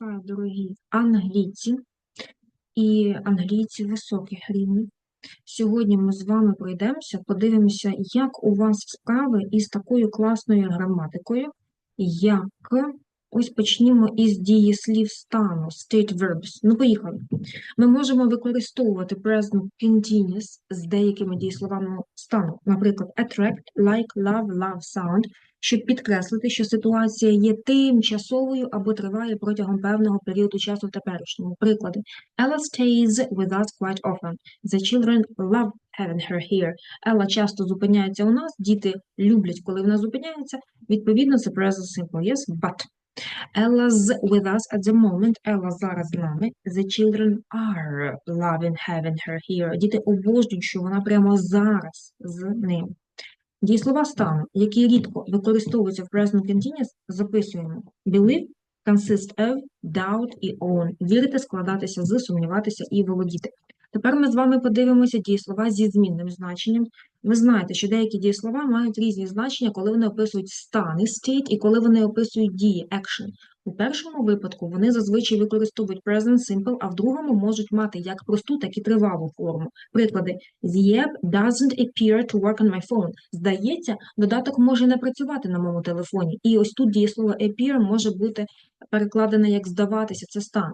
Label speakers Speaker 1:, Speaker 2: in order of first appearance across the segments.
Speaker 1: Дорогі англійці і англійці високих рівнів. Сьогодні ми з вами пройдемося, подивимося, як у вас справи із такою класною граматикою, як ось почнімо із дієслів стану, state verbs. Ну, поїхали. Ми можемо використовувати present continuous з деякими дієсловами стану, наприклад, attract, like, love, love, sound, щоб підкреслити, що ситуація є тимчасовою або триває протягом певного періоду часу в теперішньому. Приклади. Ella stays with us quite often. The children love having her here. Ella часто зупиняється у нас, діти люблять, коли вона зупиняється. Відповідно, це present simple. Yes, but. Ella's with us at the moment. Ella зараз з нами. The children are loving having her here. Діти обожнюють, що вона прямо зараз з ним. Дієслова стану, які рідко використовуються в present continuous, записуємо believe, consist of, doubt і own. Вірити, складатися з, сумніватися і володіти. Тепер ми з вами подивимося дієслова зі змінним значенням. Ви знаєте, що деякі дієслова мають різні значення, коли вони описують стани, state, і коли вони описують дії, action. У першому випадку вони зазвичай використовують present simple, а в другому можуть мати як просту, так і тривалу форму. Приклади The doesn't appear to work on my phone. Здається, додаток може не працювати на моєму телефоні. І ось тут дієслово appear може бути перекладене як здаватися, це стан.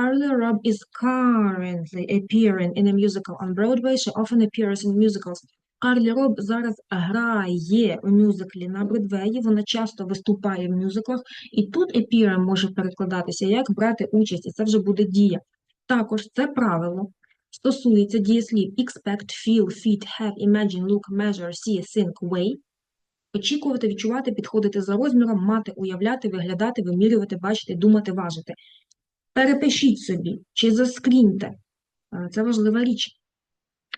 Speaker 1: Carly Robb is currently appearing in a musical on Broadway. She often appears in musicals. Карлі Роб зараз грає у мюзиклі на Бродвеї, вона часто виступає в мюзиклах, і тут appear може перекладатися як брати участь, і це вже буде дія. Також це правило стосується дієслів expect, feel, fit, have, imagine, look, measure, see, think, weigh. Очікувати, відчувати, підходити за розміром, мати, уявляти, виглядати, вимірювати, бачити, думати, важити. Перепишіть собі чи заскріньте. Це важлива річ.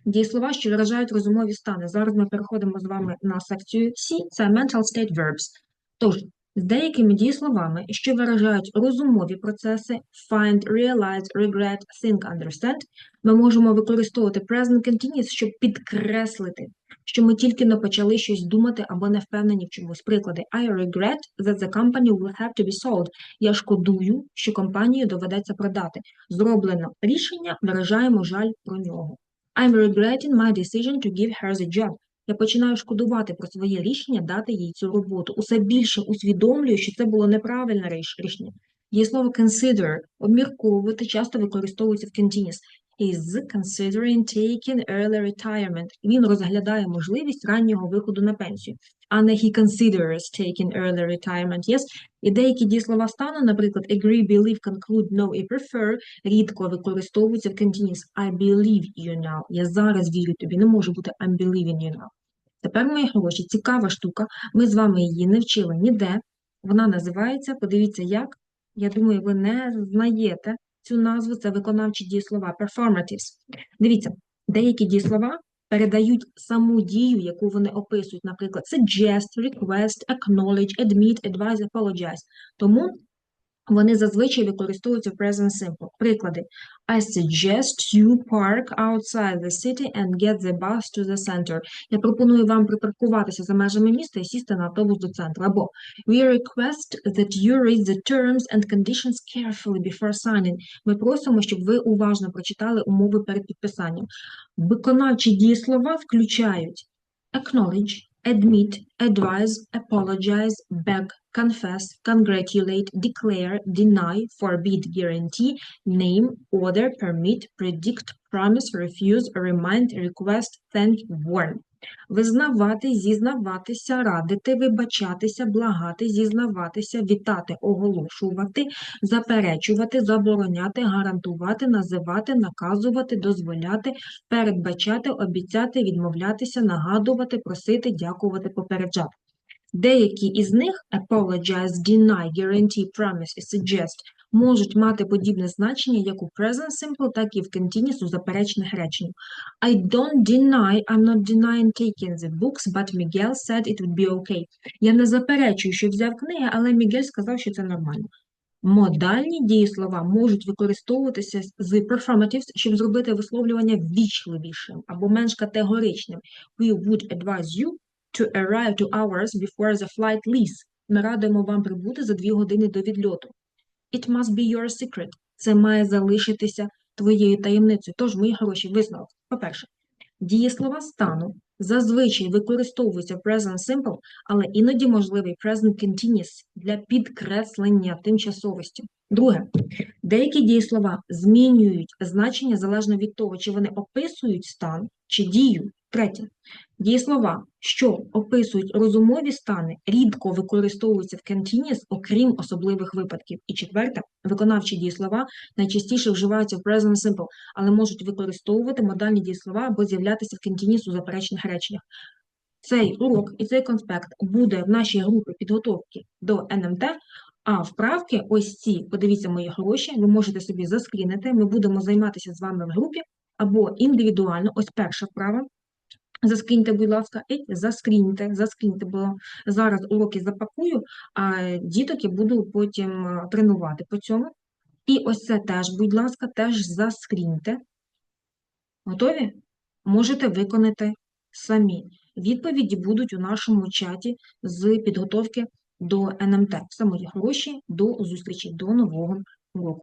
Speaker 1: Дієслова, що виражають розумові стани. Зараз ми переходимо з вами на секцію C, це mental state verbs. Тож, з деякими дієсловами, що виражають розумові процеси find, realize, regret, think, understand, ми можемо використовувати present continuous, щоб підкреслити, що ми тільки не почали щось думати або не впевнені в чомусь. Приклади I regret that the company will have to be sold. Я шкодую, що компанію доведеться продати. Зроблено рішення, виражаємо жаль про нього. I'm regretting my decision to give her the job. Я починаю шкодувати про своє рішення дати їй цю роботу. Усе більше усвідомлюю, що це було неправильне рішення. Є слово consider, обмірковувати, часто використовується в continuous. Is considering taking early retirement. Він розглядає можливість раннього виходу на пенсію, а не he considers taking early retirement. Yes? І деякі дієслова стану, наприклад, agree, believe, conclude, know і prefer, рідко використовуються в continuous. I believe you now. Я зараз вірю тобі. Не може бути I'm believing you now. Тепер, мої гроші, цікава штука. Ми з вами її не вчили ніде. Вона називається, подивіться, як. Я думаю, ви не знаєте цю назву, це виконавчі дієслова, performatives. Дивіться, деякі дієслова передають саму дію, яку вони описують, наприклад, suggest, request, acknowledge, admit, advise, apologize. Тому вони зазвичай використовуються в present simple. Приклади. I suggest you park outside the city and get the bus to the center. Я пропоную вам припаркуватися за межами міста і сісти на автобус до центру. Або We request that you read the terms and conditions carefully before signing. Ми просимо, щоб ви уважно прочитали умови перед підписанням. Виконавчі дієслова включають acknowledge, admit, advise, apologize, beg, confess, congratulate, declare, deny, forbid, guarantee, name, order, permit, predict, promise, refuse, remind, request, thank, warn. Визнавати, зізнаватися, радити, вибачатися, благати, зізнаватися, вітати, оголошувати, заперечувати, забороняти, гарантувати, називати, наказувати, дозволяти, передбачати, обіцяти, відмовлятися, нагадувати, просити, дякувати, попереджати. Деякі із них apologize, deny, guarantee, promise і suggest можуть мати подібне значення як у present simple, так і в continuous у заперечних реченнях. I don't deny, I'm not denying taking the books, but Miguel said it would be okay. Я не заперечую, що взяв книги, але Мігель сказав, що це нормально. Модальні дієслова можуть використовуватися з performatives, щоб зробити висловлювання ввічливішим або менш категоричним. We would advise you to arrive two hours before the flight leaves. Ми радимо вам прибути за дві години до відльоту. It must be your secret. Це має залишитися твоєю таємницею. Тож, мої хороші, висновок. По-перше, дієслова стану зазвичай використовуються present simple, але іноді можливий present continuous для підкреслення тимчасовості. Друге, деякі дієслова змінюють значення залежно від того, чи вони описують стан чи дію. Третє, дієслова, що описують розумові стани, рідко використовуються в continuous, окрім особливих випадків. І четверте, виконавчі дієслова найчастіше вживаються в present simple, але можуть використовувати модальні дієслова або з'являтися в continuous у заперечених реченнях. Цей урок і цей конспект буде в нашій групі підготовки до НМТ, а вправки, ось ці, подивіться мої гроші, ви можете собі заскрінити. Ми будемо займатися з вами в групі або індивідуально. Ось перша вправа. Заскріньте, будь ласка, і заскріньте, заскріньте, бо зараз уроки запакую, а діток я буду потім е, тренувати по цьому. І ось це теж, будь ласка, теж заскріньте. Готові? Можете виконати самі. Відповіді будуть у нашому чаті з підготовки до НМТ. Все мої гроші, до зустрічі, до нового уроку.